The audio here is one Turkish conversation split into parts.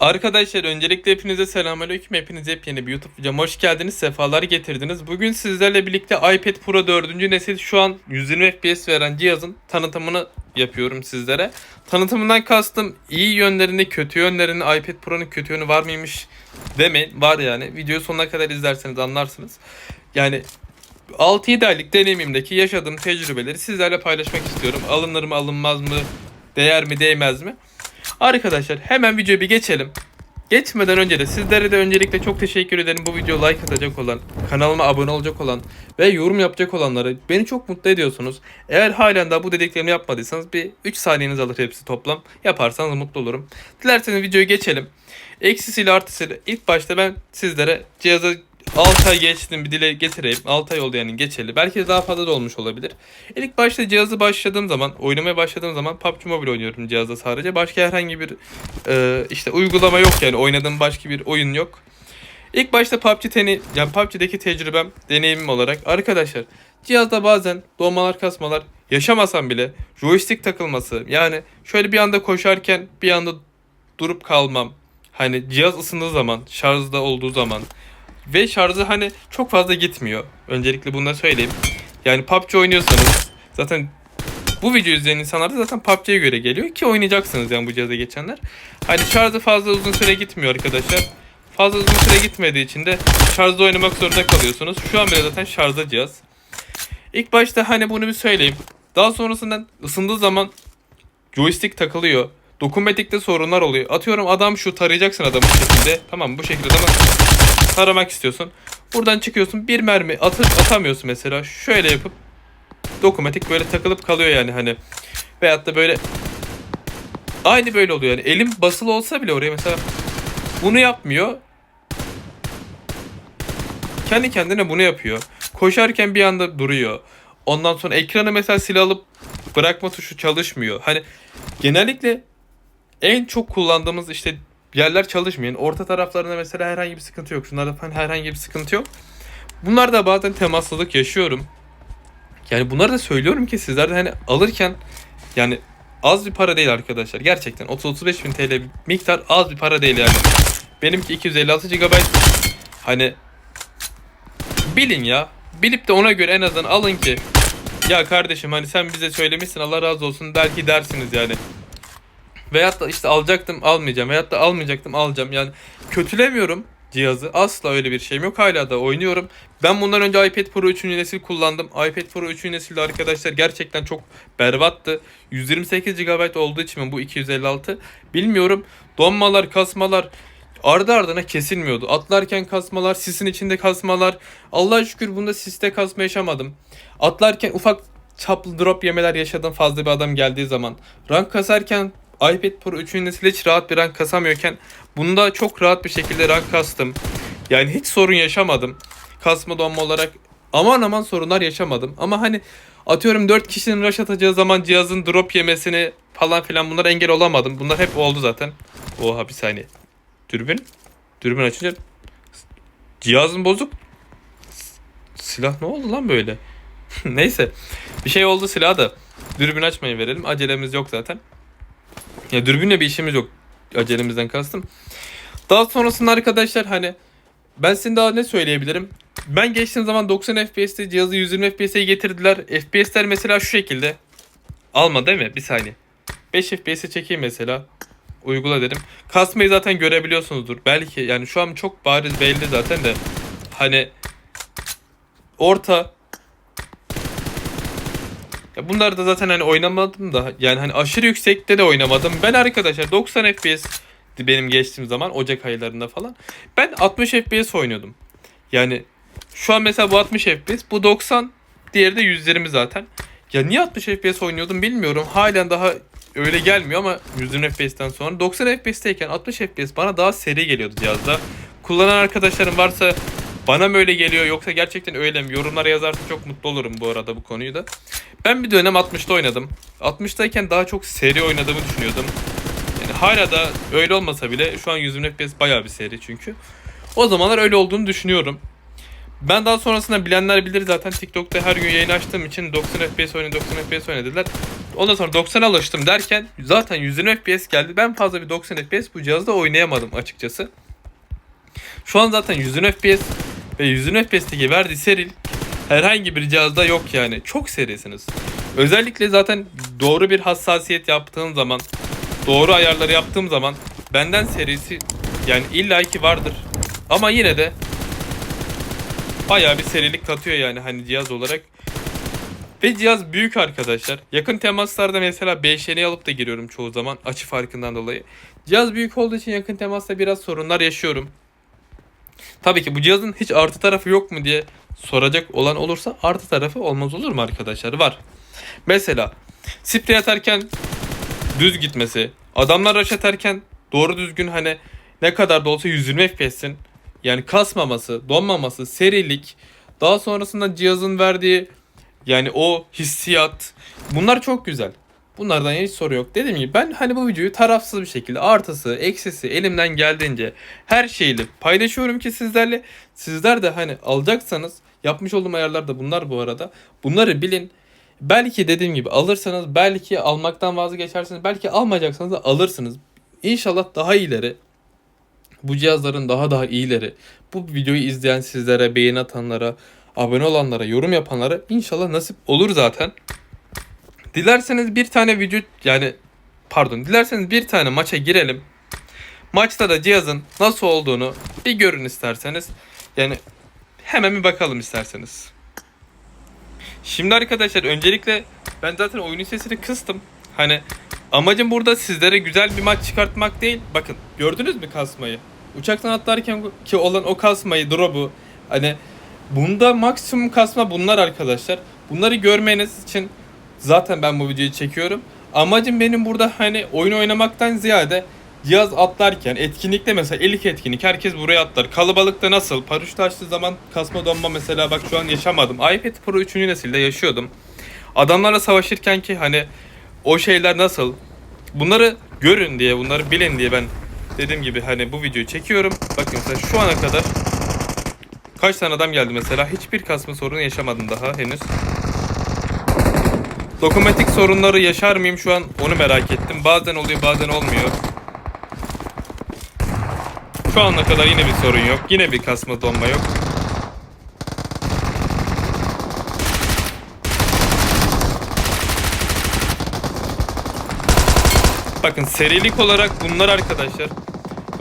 Arkadaşlar öncelikle hepinize selamünaleyküm. Hepiniz yepyeni bir YouTube videoma hoş geldiniz. Sefalar getirdiniz. Bugün sizlerle birlikte iPad Pro 4. nesil şu an 120 FPS veren cihazın tanıtımını yapıyorum sizlere. Tanıtımından kastım iyi yönlerini, kötü yönlerini, iPad Pro'nun kötü yönü var mıymış demeyin. Var yani. Videoyu sonuna kadar izlerseniz anlarsınız. Yani 6-7 aylık deneyimimdeki yaşadığım tecrübeleri sizlerle paylaşmak istiyorum. Alınır mı alınmaz mı, değer mi değmez mi? Arkadaşlar hemen videoya bir geçelim. Geçmeden önce de sizlere de öncelikle çok teşekkür ederim bu videoya like atacak olan, kanalıma abone olacak olan ve yorum yapacak olanları beni çok mutlu ediyorsunuz. Eğer halen daha bu dediklerimi yapmadıysanız bir 3 saniyeniz alır hepsi toplam. Yaparsanız mutlu olurum. Dilerseniz videoyu geçelim. Eksisiyle artısıyla ilk başta ben sizlere cihazı 6 ay geçtim bir dile getireyim. 6 ay oldu yani geçeli. Belki daha fazla da olmuş olabilir. İlk başta cihazı başladığım zaman, oynamaya başladığım zaman PUBG Mobile oynuyorum cihazda sadece. Başka herhangi bir e, işte uygulama yok yani. Oynadığım başka bir oyun yok. İlk başta PUBG teni, yani PUBG'deki tecrübem, deneyimim olarak arkadaşlar cihazda bazen doğmalar kasmalar yaşamasam bile joystick takılması yani şöyle bir anda koşarken bir anda durup kalmam. Hani cihaz ısındığı zaman, şarjda olduğu zaman ve şarjı hani çok fazla gitmiyor. Öncelikle bunu da söyleyeyim. Yani PUBG oynuyorsanız zaten bu video izleyen insanlar da zaten PUBG'ye göre geliyor ki oynayacaksınız yani bu cihaza geçenler. Hani şarjı fazla uzun süre gitmiyor arkadaşlar. Fazla uzun süre gitmediği için de şarjda oynamak zorunda kalıyorsunuz. Şu an bile zaten şarjda cihaz. İlk başta hani bunu bir söyleyeyim. Daha sonrasında ısındığı zaman joystick takılıyor. Dokunmatikte sorunlar oluyor. Atıyorum adam şu tarayacaksın adamı bu şekilde. Tamam bu şekilde adamı taramak istiyorsun. Buradan çıkıyorsun bir mermi atıp atamıyorsun mesela. Şöyle yapıp dokunmatik böyle takılıp kalıyor yani hani. Veyahut da böyle aynı böyle oluyor yani. Elim basılı olsa bile oraya mesela bunu yapmıyor. Kendi kendine bunu yapıyor. Koşarken bir anda duruyor. Ondan sonra ekranı mesela silah alıp bırakma tuşu çalışmıyor. Hani genellikle en çok kullandığımız işte yerler çalışmıyor. Yani orta taraflarında mesela herhangi bir sıkıntı yok. Şunlarda falan herhangi bir sıkıntı yok. Bunlar da bazen temassızlık yaşıyorum. Yani bunları da söylüyorum ki sizler de hani alırken yani az bir para değil arkadaşlar. Gerçekten 30-35 bin TL miktar az bir para değil yani. Benimki 256 GB. Hani bilin ya. Bilip de ona göre en azından alın ki ya kardeşim hani sen bize söylemişsin Allah razı olsun belki dersiniz yani. Veyahut da işte alacaktım almayacağım. Veyahut da almayacaktım alacağım. Yani kötülemiyorum cihazı. Asla öyle bir şeyim yok. Hala da oynuyorum. Ben bundan önce iPad Pro 3. nesil kullandım. iPad Pro 3. nesilde arkadaşlar gerçekten çok berbattı. 128 GB olduğu için mi bu 256 bilmiyorum. Donmalar, kasmalar ardı ardına kesilmiyordu. Atlarken kasmalar, sisin içinde kasmalar. Allah'a şükür bunda siste kasma yaşamadım. Atlarken ufak çaplı drop yemeler yaşadım fazla bir adam geldiği zaman. Rank kasarken iPad Pro 3. nesil hiç rahat bir rank kasamıyorken bunda çok rahat bir şekilde rank kastım. Yani hiç sorun yaşamadım. Kasma donma olarak aman aman sorunlar yaşamadım. Ama hani atıyorum 4 kişinin rush atacağı zaman cihazın drop yemesini falan filan bunlara engel olamadım. Bunlar hep oldu zaten. Oha bir saniye. Dürbün. Dürbün açınca cihazın bozuk. Silah ne oldu lan böyle? Neyse. Bir şey oldu silah da. Dürbün açmayı verelim. Acelemiz yok zaten. Ya dürbünle bir işimiz yok. Acelemizden kastım. Daha sonrasında arkadaşlar hani ben size daha ne söyleyebilirim? Ben geçtiğim zaman 90 FPS'te cihazı 120 FPS'e getirdiler. FPS'ler mesela şu şekilde. Alma değil mi? Bir saniye. 5 FPS'e çekeyim mesela. Uygula dedim. Kasmayı zaten görebiliyorsunuzdur. Belki yani şu an çok bariz belli zaten de. Hani orta ya bunlar da zaten hani oynamadım da yani hani aşırı yüksekte de oynamadım. Ben arkadaşlar 90 FPS benim geçtiğim zaman Ocak aylarında falan. Ben 60 FPS oynuyordum. Yani şu an mesela bu 60 FPS, bu 90, diğeri de 120 zaten. Ya niye 60 FPS oynuyordum bilmiyorum. Halen daha öyle gelmiyor ama 120 FPS'ten sonra 90 FPS'teyken 60 FPS bana daha seri geliyordu cihazda. Kullanan arkadaşlarım varsa bana mı öyle geliyor yoksa gerçekten öyle mi? Yorumlara yazarsa çok mutlu olurum bu arada bu konuyu da. Ben bir dönem 60'ta oynadım. 60'tayken daha çok seri oynadığımı düşünüyordum. Yani hala da öyle olmasa bile şu an 120 FPS bayağı bir seri çünkü. O zamanlar öyle olduğunu düşünüyorum. Ben daha sonrasında bilenler bilir zaten TikTok'ta her gün yayın açtığım için 90 FPS oyna 90 FPS oyna dediler. Ondan sonra 90'a alıştım derken zaten 120 FPS geldi. Ben fazla bir 90 FPS bu cihazda oynayamadım açıkçası. Şu an zaten 120 FPS ve 120 FPS'teki verdiği seril herhangi bir cihazda yok yani. Çok serisiniz. Özellikle zaten doğru bir hassasiyet yaptığım zaman, doğru ayarları yaptığım zaman benden serisi yani illaki vardır. Ama yine de bayağı bir serilik katıyor yani hani cihaz olarak. Ve cihaz büyük arkadaşlar. Yakın temaslarda mesela 5 alıp da giriyorum çoğu zaman açı farkından dolayı. Cihaz büyük olduğu için yakın temasta biraz sorunlar yaşıyorum. Tabii ki bu cihazın hiç artı tarafı yok mu diye soracak olan olursa artı tarafı olmaz olur mu arkadaşlar? Var. Mesela sprey atarken düz gitmesi, adamlar rush atarken doğru düzgün hani ne kadar da olsa 120 FPS'in yani kasmaması, donmaması, serilik, daha sonrasında cihazın verdiği yani o hissiyat bunlar çok güzel. Bunlardan hiç soru yok. Dediğim gibi ben hani bu videoyu tarafsız bir şekilde artısı, eksisi elimden geldiğince her şeyle paylaşıyorum ki sizlerle. Sizler de hani alacaksanız yapmış olduğum ayarlar da bunlar bu arada. Bunları bilin. Belki dediğim gibi alırsanız belki almaktan vazgeçersiniz. Belki almayacaksanız da alırsınız. İnşallah daha iyileri bu cihazların daha daha iyileri bu videoyu izleyen sizlere, beğeni atanlara, abone olanlara, yorum yapanlara inşallah nasip olur zaten. Dilerseniz bir tane video yani pardon dilerseniz bir tane maça girelim. Maçta da cihazın nasıl olduğunu bir görün isterseniz. Yani hemen bir bakalım isterseniz. Şimdi arkadaşlar öncelikle ben zaten oyunun sesini kıstım. Hani amacım burada sizlere güzel bir maç çıkartmak değil. Bakın gördünüz mü kasmayı? Uçaktan atlarken ki olan o kasmayı, drop'u hani bunda maksimum kasma bunlar arkadaşlar. Bunları görmeniz için zaten ben bu videoyu çekiyorum. Amacım benim burada hani oyun oynamaktan ziyade cihaz atlarken etkinlikte mesela ilk etkinlik herkes buraya atlar. Kalabalıkta nasıl? Paraşüt açtığı zaman kasma donma mesela bak şu an yaşamadım. iPad Pro 3. nesilde yaşıyordum. Adamlarla savaşırken ki hani o şeyler nasıl? Bunları görün diye, bunları bilin diye ben dediğim gibi hani bu videoyu çekiyorum. Bakın mesela şu ana kadar kaç tane adam geldi mesela hiçbir kasma sorunu yaşamadım daha henüz. Dokunmatik sorunları yaşar mıyım şu an onu merak ettim. Bazen oluyor bazen olmuyor. Şu ana kadar yine bir sorun yok. Yine bir kasma donma yok. Bakın serilik olarak bunlar arkadaşlar.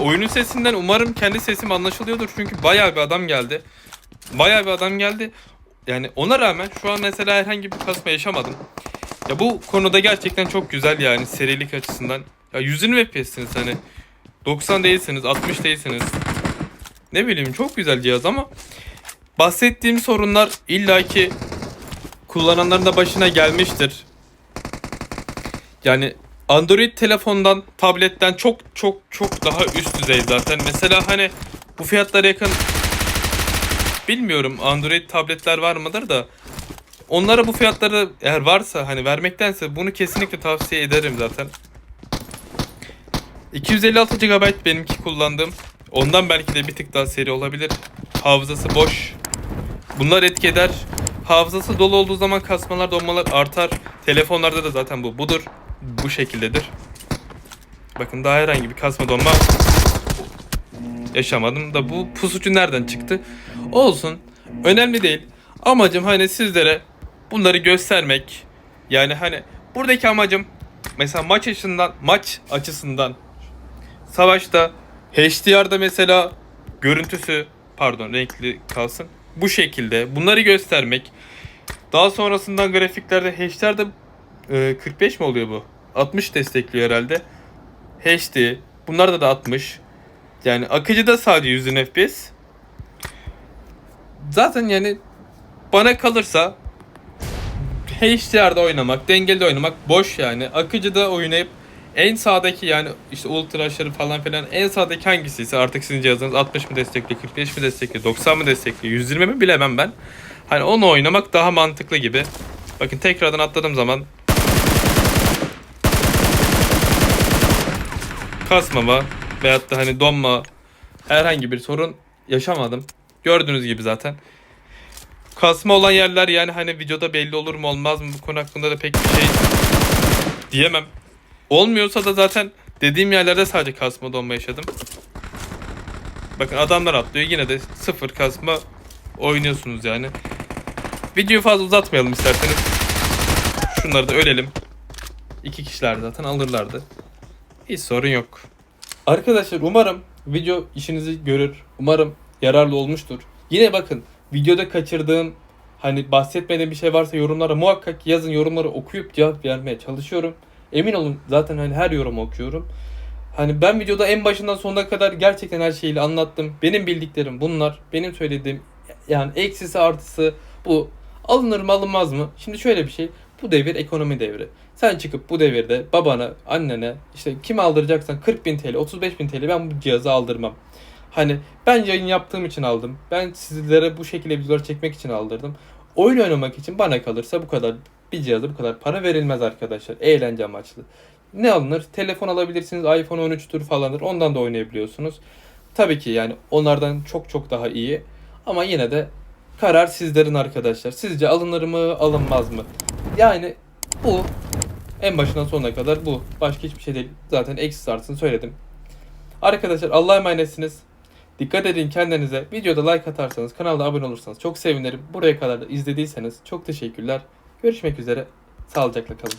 Oyunun sesinden umarım kendi sesim anlaşılıyordur çünkü bayağı bir adam geldi. Bayağı bir adam geldi. Yani ona rağmen şu an mesela herhangi bir kasma yaşamadım. Ya bu konuda gerçekten çok güzel yani serilik açısından. Ya 120 FPS'siniz hani. 90 değilsiniz, 60 değilsiniz. Ne bileyim çok güzel cihaz ama bahsettiğim sorunlar illaki kullananların da başına gelmiştir. Yani Android telefondan, tabletten çok çok çok daha üst düzey zaten. Mesela hani bu fiyatlara yakın bilmiyorum Android tabletler var mıdır da onlara bu fiyatları eğer varsa hani vermektense bunu kesinlikle tavsiye ederim zaten. 256 GB benimki kullandığım. Ondan belki de bir tık daha seri olabilir. Hafızası boş. Bunlar etki eder. Hafızası dolu olduğu zaman kasmalar donmalar artar. Telefonlarda da zaten bu budur. Bu şekildedir. Bakın daha herhangi bir kasma donma yaşamadım da bu pusucu nereden çıktı? Olsun. Önemli değil. Amacım hani sizlere bunları göstermek. Yani hani buradaki amacım mesela maç açısından maç açısından savaşta HDR'da mesela görüntüsü pardon renkli kalsın. Bu şekilde bunları göstermek. Daha sonrasından grafiklerde HDR'da e, 45 mi oluyor bu? 60 destekliyor herhalde. HD. Bunlarda da 60. Yani akıcıda sadece 100 FPS. Zaten yani bana kalırsa HDR'da oynamak, dengeli oynamak boş yani. Akıcıda oynayıp en sağdaki yani işte ultra aşırı falan filan en sağdaki hangisiyse artık sizin cihazınız 60 mı destekliyor, 45 mi destekliyor, 90 mı destekliyor, 120 mi bilemem ben. Hani onu oynamak daha mantıklı gibi. Bakın tekrardan atladığım zaman kasmama veyahut da hani donma herhangi bir sorun yaşamadım. Gördüğünüz gibi zaten. kasma olan yerler yani hani videoda belli olur mu olmaz mı bu konu hakkında da pek bir şey diyemem. Olmuyorsa da zaten dediğim yerlerde sadece kasma donma yaşadım. Bakın adamlar atlıyor yine de sıfır kasma oynuyorsunuz yani. Videoyu fazla uzatmayalım isterseniz. Şunları da ölelim. İki kişiler zaten alırlardı. Hiç sorun yok. Arkadaşlar umarım video işinizi görür. Umarım yararlı olmuştur. Yine bakın videoda kaçırdığım hani bahsetmediğim bir şey varsa yorumlara muhakkak yazın yorumları okuyup cevap vermeye çalışıyorum. Emin olun zaten hani her yorumu okuyorum. Hani ben videoda en başından sonuna kadar gerçekten her şeyi anlattım. Benim bildiklerim bunlar. Benim söylediğim yani eksisi artısı bu. Alınır mı alınmaz mı? Şimdi şöyle bir şey. Bu devir ekonomi devri. Sen çıkıp bu devirde babana, annene işte kim aldıracaksan 40 bin TL, 35 bin TL ben bu cihazı aldırmam. Hani ben yayın yaptığım için aldım. Ben sizlere bu şekilde videolar çekmek için aldırdım. Oyun oynamak için bana kalırsa bu kadar bir cihaza bu kadar para verilmez arkadaşlar. Eğlence amaçlı. Ne alınır? Telefon alabilirsiniz. iPhone 13'tür falandır. Ondan da oynayabiliyorsunuz. Tabii ki yani onlardan çok çok daha iyi. Ama yine de karar sizlerin arkadaşlar. Sizce alınır mı, alınmaz mı? Yani bu en başından sonuna kadar bu. Başka hiçbir şey değil. Zaten eksi artısını söyledim. Arkadaşlar Allah'a emanetsiniz. Dikkat edin kendinize. Videoda like atarsanız, kanalda abone olursanız çok sevinirim. Buraya kadar da izlediyseniz çok teşekkürler. Görüşmek üzere. Sağlıcakla kalın.